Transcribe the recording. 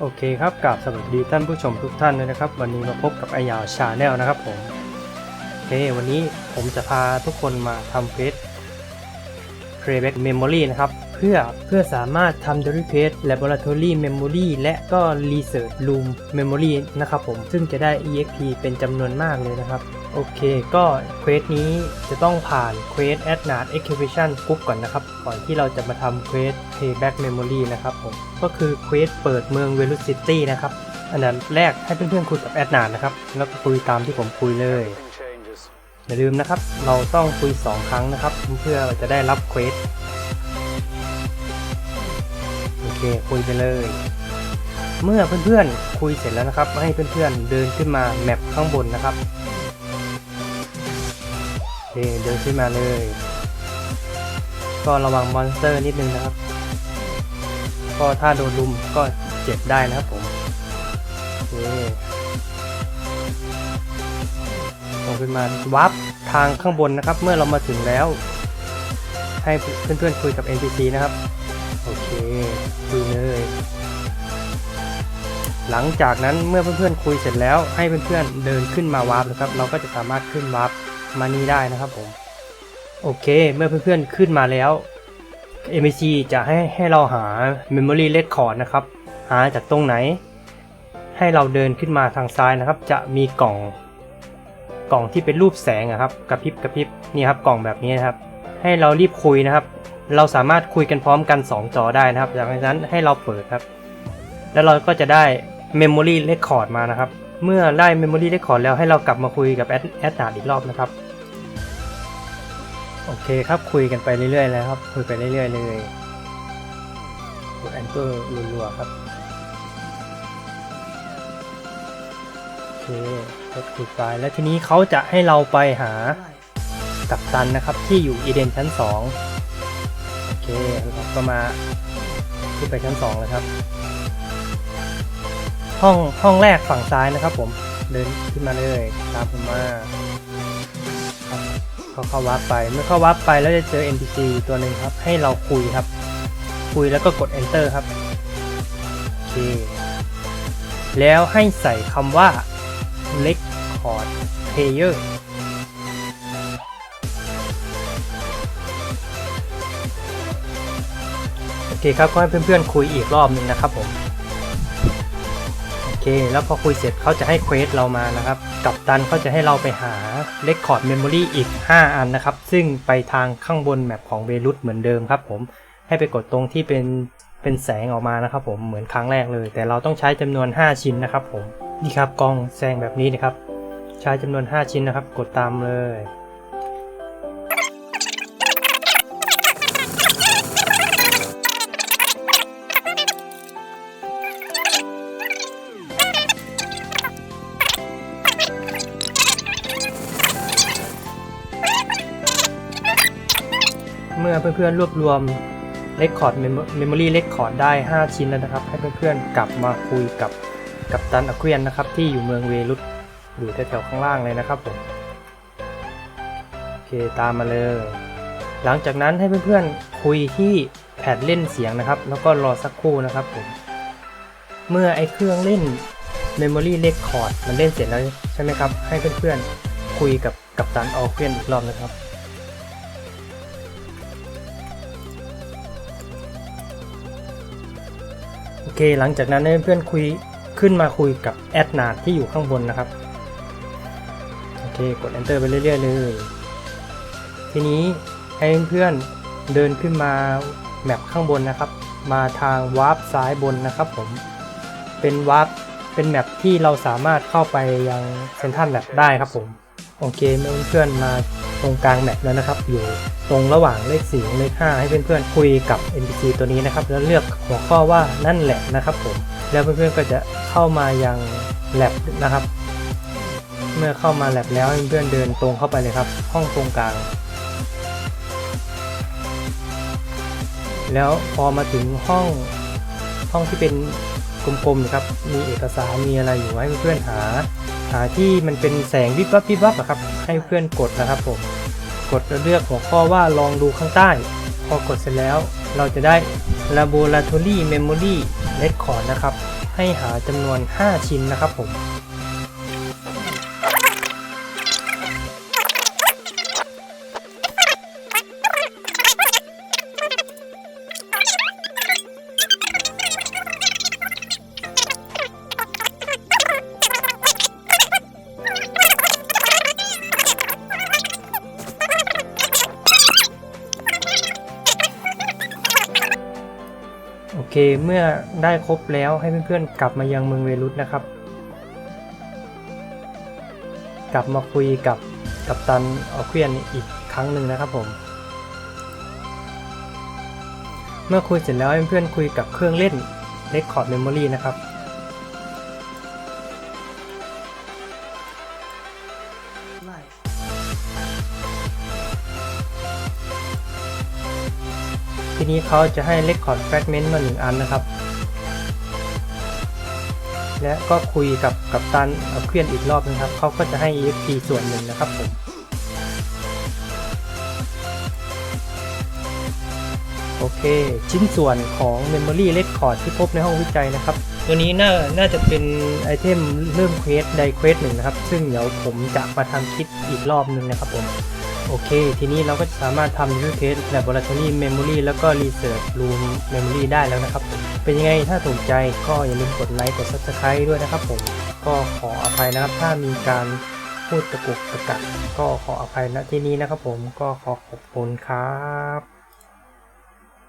โอเคครับกราบสวัสดีท่านผู้ชมทุกท่านเลยนะครับ วันนี้มาพบกับไอยาวชาแนลนะครับผมโอเควันนี้ผมจะพาทุกคนมาทำเฟส Playback Memory นะครับ เพื่อเพื่อสามารถทำ Derivate Laboratory Memory และก็ Research Room Memory นะครับผมซึ่งจะได้ EXP เป็นจำนวนมากเลยนะครับ โอเค ก็เควสนี้จะต้องผ่านเควส a d n a r Excavation Group ก่อนนะครับ ก่อนที่เราจะมาทำเควส Payback Memory นะครับผม ก็คือเควสเปิดเมือง Velocity นะครับ อันดับแรกให้เพื่อนๆคุยกับ a d n a r นะครับ แล้วก็คุยตามที่ผมคุยเลย อย่าลืมนะครับ เราต้องคุย 2 ครั้งนะครับ เพื่อจะได้รับเควส โอเค คุยไปเลย เมื่อเพื่อนๆคุยเสร็จแล้วนะครับ ให้เพื่อนๆเดินขึ้นมาแมปข้างบนนะครับ เคเดินขึ้นมาเลย ก็ระวังมอนสเตอร์นิดนึงนะครับ ก็ถ้าโดนลุมก็เจ็บได้นะครับผมโอเคลงขึ้นมาวับทางข้างบนนะครับ เมื่อเรามาถึงแล้ว ให้เพื่อนๆคุยกับ NPC นะครับ โอเคคุยเลยหลังจากนั้นเมื่อเพื่อนๆคุยเสร็จแล้วให้เพื่อนๆเดินขึ้นมาวาร์ปนะครับ เราก็จะสามารถขึ้นวาร์ป มานี่ได้นะครับผม โอเค เมื่อเพื่อนๆขึ้นมาแล้ว NPC จะให้ให้เราหา Memory Record นะครับ หาจากตรงไหน ให้เราเดินขึ้นมาทางซ้ายนะครับ จะมีกล่อง กล่องที่เป็นรูปแสงอะครับกระพริบกระพริบนี่ครับกล่องแบบนี้นะครับ ให้เรารีบคุยนะครับ เราสามารถคุยกันพร้อมกัน 2 จอได้นะครับดังนั้นให้เราเปิดครับ แล้วเราก็จะได้ Memory Record มานะครับ เมื่อได้ Memory Record แล้วให้เรากลับมาคุยกับแอดแอดนาอีกรอบนะครับ โอเคครับคุยกันไปเรื่อยๆเลยครับ คุยไปเรื่อยๆเลยกด Enter รัวๆครับโอเคกดคุยไปแล้วทีนี้เขาจะให้เราไปหากัปตันนะครับ ที่อยู่อีเดนชั้น 2 โอเคเราก็มาขึ้นไปชั้น2เลยครับ ห้องห้องแรกฝั่งซ้ายนะครับผมเดินขึ้นมาเลยตามผมมา เขาเข้าวับไป เมื่อเข้าวับไปแล้วจะเจอ NPC ตัวหนึ่งครับ ให้เราคุยครับ คุยแล้วก็กด Enter ครับ โอเค แล้วให้ใส่คำว่า Record Player โอเคครับ ก็ให้เพื่อนๆคุยอีกรอบหนึงนะครับผม เคแล้วพอคุยเสร็จเขาจะให้เควสเรามานะครับ กับตันเขาจะให้เราไปหา Record Memory อีก 5 อันนะครับ ซึ่งไปทางข้างบนแมปของเวรุตเหมือนเดิมครับผมให้ไปกดตรงที่เป็นเป็นแสงออกมานะครับผมเหมือนครั้งแรกเลย แต่เราต้องใช้จำนวน 5 ชิ้นนะครับผมนี่ครับกล้องแสงแบบนี้นะครับ ใช้จำนวน 5 ชิ้นนะครับ กดตามเลย เมื่อเพื่อนๆรวบรวม Record Memory Record ได้ 5 ชิ้นแล้วนะครับ ให้เพื่อนๆกลับมาคุยกับกับตันอควียนนะครับ ที่อยู่เมืองเวรุตอยู่แถวๆข้างล่างเลยนะครับผมโอเคตามมาเลย หลังจากนั้นให้เพื่อนๆคุยที่แผ่นเล่นเสียงนะครับ แล้วก็รอสักครู่นะครับผมเมื่อไอเครื่องเล่น Memory Record มันเล่นเสร็จแล้วใช่ไหมครับ ให้เพื่อนๆคุยกับกับตันอควียนอีกรอบนะครับ โอเค หลังจากนั้นเพื่อนคุยขึ้นมาคุยกับแอดนาที่อยู่ข้างบนนะครับ โอเค กด enter ไปเรื่อยๆเลย ทีนี้ให้เพื่อนเดินขึ้นมาแมปข้างบนนะครับ มาทางวาร์ปซ้ายบนนะครับผม เป็นวาร์ปเป็นแมปที่เราสามารถเข้าไปยังเซนทันแมปได้ครับผม โอเคเมื่อเพื่อนมาตรงกลางแมปแล้วนะครับ อยู่ตรงระหว่างเลข4กับเลข 5 ให้เพื่อนๆคุยกับ NPC ตัวนี้นะครับ แล้วเลือกหัวข้อว่านั่นแหละนะครับผมแล้วเพื่อนๆก็จะเข้ามายังแลบนะครับ เมื่อเข้ามาแลบแล้วเพื่อนๆเดินตรงเข้าไปเลยครับ ห้องตรงกลาง แล้วพอมาถึงห้องห้องที่เป็นกลมๆนะครับ มีเอกสารมีอะไรอยู่ให้เพื่อนๆหา ที่มันเป็นแสงวิบวับวิบวับนะครับ ให้เพื่อนกดนะครับผม กดแล้วเลือกหัวข้อว่าลองดูข้างใต้ พอกดเสร็จแล้วเราจะได้ Laboratory Memory Record นะครับ ให้หาจำนวน 5 ชิ้นนะครับผม โอเค เมื่อได้ครบแล้วให้เพื่อนๆ กลับมายังเมืองเวรุตนะครับ กลับมาคุยกับกัปตันออควียนอีกครั้งหนึ่งนะครับผม เมื่อคุยเสร็จแล้วให้เพื่อนๆคุยกับเครื่องเล่น Record Memory นะครับ ทีนี้เขาจะให้ Record Fragment มาหนึ่งอันนะครับ และก็คุยกับกัปตันเอาเคลียนอีกรอบนึงครับเขาก็จะให้ EXP ส่วนหนึ่งนะครับผมโอเค ชิ้นส่วนของ Memory Record ที่พบในห้องวิจัยนะครับ ตัวนี้น่าน่าจะเป็นไอเทมเริ่มเควสไดเควสหนึ่งนะครับ ซึ่งเดี๋ยวผมจะมาทำคลิปอีกรอบนึงนะครับผม โอเค ทีนี้เราก็สามารถทำ User Test Laboratory Memory แล้วก็ Research Room Memory ได้แล้วนะครับ เป็นยังไงถ้าถูกใจก็อย่าลืมกดไลค์กด Subscribe ด้วยนะครับผม ก็ขออภัยนะครับ ถ้ามีการพูดตะกุกตะกักก็ขออภัยณที่นี้นะครับผมก็ขอขอบคุณครับ